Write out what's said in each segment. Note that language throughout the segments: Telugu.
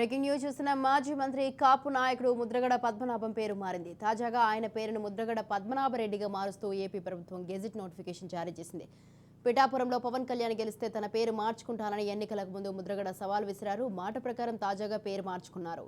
బ్రేకింగ్ న్యూస్ చూసిన మాజీ మంత్రి కాపు నాయకుడు ముద్రగడ పద్మనాభం పేరు మారింది. తాజాగా ఆయన పేరును ముద్రగడ పద్మనాభరెడ్డిగా మారుస్తూ ఏపీ ప్రభుత్వం గెజిట్ నోటిఫికేషన్ జారీ చేసింది. పిఠాపురంలో పవన్ కళ్యాణ్ గెలిస్తే తన పేరు మార్చుకుంటానని ఎన్నికలకు ముందు ముద్రగడ సవాల్ విసిరారు. మాట ప్రకారం తాజాగా పేరు మార్చుకున్నారు.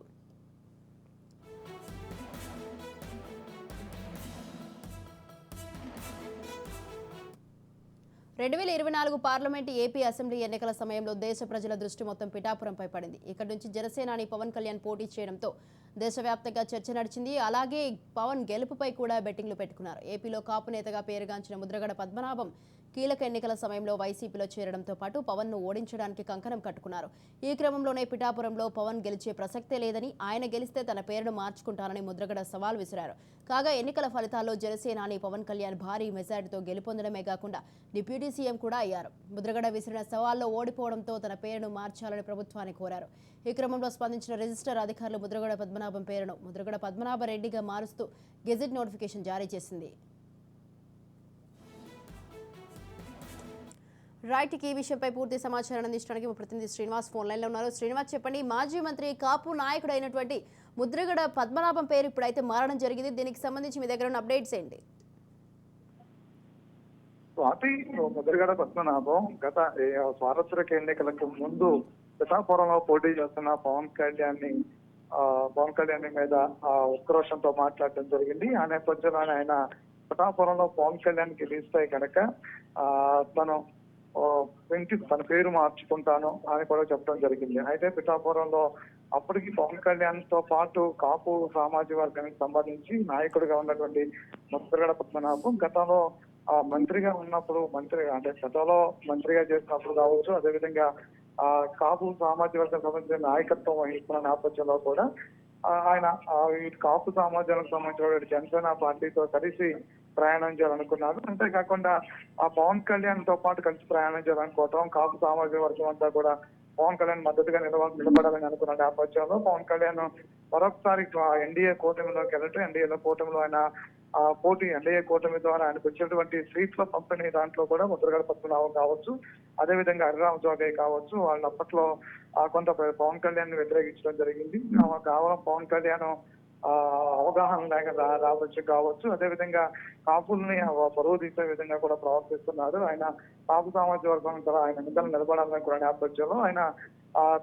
రెండు వేల ఇరవై నాలుగు పార్లమెంట్ ఏపీ అసెంబ్లీ ఎన్నికల సమయంలో దేశ ప్రజల దృష్టి మొత్తం పిఠాపురంపై పడింది. ఇక్కడి నుంచి జనసేనాని పవన్ కళ్యాణ్ పోటీ చేయడంతో దేశవ్యాప్తంగా చర్చ నడిచింది. అలాగే పవన్ గెలుపుపై కూడా బెట్టింగ్లు పెట్టుకున్నారు. ఏపీలో కాపు నేతగా పేరుగాంచిన ముద్రగడ పద్మనాభం కీలక ఎన్నికల సమయంలో వైసీపీలో చేరడంతో పాటు పవన్ను ఓడించడానికి కంకణం కట్టుకున్నారు. ఈ క్రమంలోనే పిఠాపురంలో పవన్ గెలిచే ప్రసక్తే లేదని ఆయన గెలిస్తే తన పేరును మార్చుకుంటానని ముద్రగడ సవాల్ విసిరారు. కాగా ఎన్నికల ఫలితాల్లో జనసేనాని పవన్ కళ్యాణ్ భారీ మెజారిటీతో గెలుపొందడమే కాకుండా డిప్యూటీ సీఎం కూడా అయ్యారు. ముద్రగడ విసిరిన సవాల్లో ఓడిపోవడంతో తన పేరును మార్చాలని ప్రభుత్వాన్ని కోరారు. ఈ క్రమంలో స్పందించిన రిజిస్టర్ అధికారులు ముద్రగడ పద్మనాభం పేరును ముద్రగడ పద్మనాభ రెడ్డిగా మారుస్తూ గెజిట్ నోటిఫికేషన్ జారీ చేసింది. రైట్ ఈ విషయంపై పూర్తి సమాచారం అందించడానికి మా ప్రతినిధి శ్రీనివాస్ ఫోన్ లైన్లో ఉన్నారు. శ్రీనివాస్ చెప్పండి. మాజీ మంత్రి కాపు నాయకుడు అయినటువంటి ముద్రగడ పద్మనాభం పేరు ఇప్పుడైతే మారడం జరిగింది. దీనికి సంబంధించి మీ దగ్గర ఉన్న అప్డేట్స్ ఏంటి? స్వాతి ముద్రగడ పద్మనాభం గత ఏ, ఎన్నికలకు ముందు పిఠాపురంలో పోటీ చేస్తున్న పవన్ కళ్యాణ్ని పవన్ కళ్యాణ్ మీద ఉక్రోషంతో మాట్లాడడం జరిగింది. ఆ నేపథ్యంలో ఆయన పిఠాపురంలో పవన్ కళ్యాణ్ గెలిస్తే కనుక ఆ, తను ఇంటి తన పేరు మార్చుకుంటాను అని కూడా చెప్పడం జరిగింది. అయితే పిఠాపురంలో అప్పటికి పవన్ కళ్యాణ్తో పాటు కాపు సామాజిక వర్గానికి సంబంధించి నాయకుడిగా ఉన్నటువంటి ముద్రగడ పద్మనాభం గతంలో ఆ మంత్రిగా ఉన్నప్పుడు మంత్రి అంటే గతంలో మంత్రిగా చేసినప్పుడు కావచ్చు అదేవిధంగా ఆ కాపు సామాజిక వర్గం సంబంధించిన నాయకత్వం వహిస్తున్న నేపథ్యంలో కూడా ఆయన ఈ కాపు సమాజానికి సంబంధించిన జనసేన పార్టీతో కలిసి ప్రయాణం చేయాలనుకున్నారు. అంతేకాకుండా ఆ పవన్ కళ్యాణ్తో పాటు కలిసి ప్రయాణం చేయాలనుకోవటం కాపు సామాజిక వర్గం అంతా కూడా పవన్ కళ్యాణ్ మద్దతుగా నిలవ నిలబడాలని అనుకున్న నేపథ్యంలో పవన్ కళ్యాణ్ మరొకసారి ఎన్డీఏ కూటమిలోకి వెళ్ళటం ఎన్డీఏలో కూటమిలో ఆయన ఆ పోటీ ఎన్డీఏ కూటమి ద్వారా ఆయనకు వచ్చినటువంటి సీట్ల పంపిణీ దాంట్లో కూడా ముద్రగడ పద్మనాభం కావచ్చు. అదేవిధంగా హరిరామ జోగయ్య కావచ్చు. వాళ్ళు అప్పట్లో ఆ కొంత పవన్ కళ్యాణ్ వ్యతిరేకించడం జరిగింది. కావాలం పవన్ కళ్యాణ్ అవగాహన లేక రావచ్చు కావచ్చు. అదేవిధంగా కాపుల్ని ఆ తీసే విధంగా కూడా ప్రవర్తిస్తున్నారు. ఆయన కాపు సామాజిక వర్గం ద్వారా ఆయన నిధులు నిలబడాలని కూడా నేపథ్యంలో ఆయన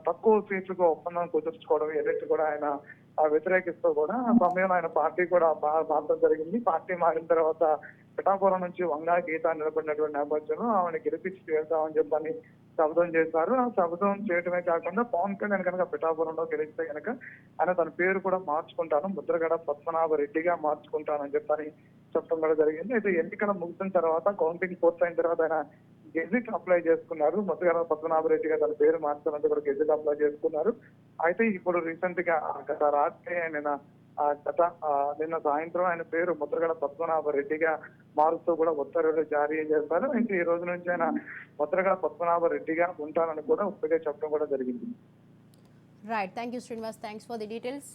తక్కువ సీట్లకు ఒప్పందం కుదుర్చుకోవడం ఏదైతే కూడా ఆయన వ్యతిరేకిస్తూ కూడా ఆ సమయంలో ఆయన పార్టీ కూడా మార్చడం జరిగింది. పార్టీ మారిన తర్వాత పిఠాపురం నుంచి వంగా గీత నిలబడినటువంటి నేపథ్యంలో ఆమెను గెలిపించి చేద్దామని చెప్పని శబ్దం చేశారు. ఆ శబ్దం చేయటమే కాకుండా పవన్ కళ్యాణ్ కనుక పిఠాపురంలో గెలిస్తే కనుక ఆయన తన పేరు కూడా మార్చుకుంటాను. ముద్రగడ పద్మనాభ రెడ్డిగా మార్చుకుంటానని చెప్పని చెప్పడం కూడా జరిగింది. అయితే ఎన్నికల ముగిసిన తర్వాత కౌంటింగ్ పూర్తయిన తర్వాత ఆయన గెజిట్ అప్లై చేసుకున్నారు. ముద్రగడ పద్మనాభ రెడ్డిగా తన పేరు మార్చాలంటే కూడా గెజిట్ అప్లై చేసుకున్నారు. అయితే ఇప్పుడు రీసెంట్గా గత రాత్రి ఆయన గత నిన్న సాయంత్రం ఆయన పేరు ముద్రగడ పద్మనాభ రెడ్డిగా మారుస్తూ కూడా ఉత్తర్వులు జారీ చేశారు. ఇంకా ఈ రోజు నుంచి ఆయన ముద్రగడ పద్మనాభ రెడ్డిగా ఉంటానని కూడా ఇప్పటికే చెప్పడం కూడా జరిగింది. Right thank you Srinivas thanks for the details